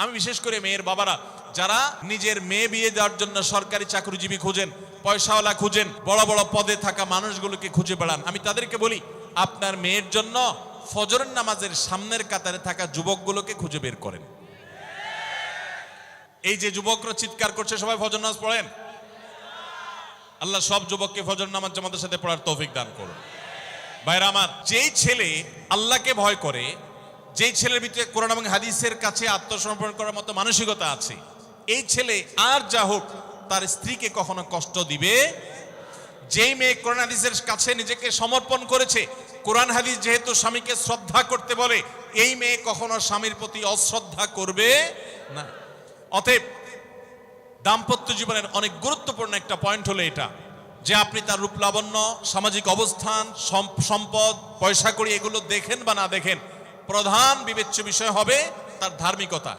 আমি বিশেষ করে মেয়ের বাবারা, যারা নিজের মেয়ে বিয়ে দেওয়ার জন্য সরকারি চাকরিজীবী খুঁজেন, পয়সাওয়ালা খুঁজেন, বড় বড় পদে থাকা মানুষগুলোকে খুঁজে বেড়ান। আমি তাদেরকে বলি, আপনার মেয়ের জন্য ফজরের নামাজের সামনের কাতারে থাকা যুবকগুলোকে খুঁজে বের করেন। এই যে যুবকরা চিৎকার করছে, সবাই ফজর নামাজ পড়েন? আল্লাহ সব যুবককে ফজর নামাজ জামাতের সাথে পড়ার তৌফিক দান করুন। ভাইরা আমার, যেই ছেলে আল্লাহকে ভয় করে যেই ছেলের ভিতরে কোরআন এবং হাদিসের কাছে আত্মসমর্পণ করার মতো মানসিকতা আছে, এই ছেলে আর যা হোক, তার স্ত্রীকে কখনো কষ্ট দিবে? যেই মেয়ে কোরআন হাদিসের কাছে নিজেকে সমর্পণ করেছে, কোরআন হাদিস যেহেতু স্বামীকে শ্রদ্ধা করতে বলে, এই মেয়ে কখনো স্বামীর প্রতি অশ্রদ্ধা করবে না। অতএব দাম্পত্য জীবনের অনেক গুরুত্বপূর্ণ একটা পয়েন্ট হলো এটা, যে আপনি তার রূপ লাবণ্য, সামাজিক অবস্থান সম্পদ, পয়সা করি এগুলো দেখেন বা না দেখেন প্রধান বিবেচ্য বিষয় হবে তার ধার্মিকতা।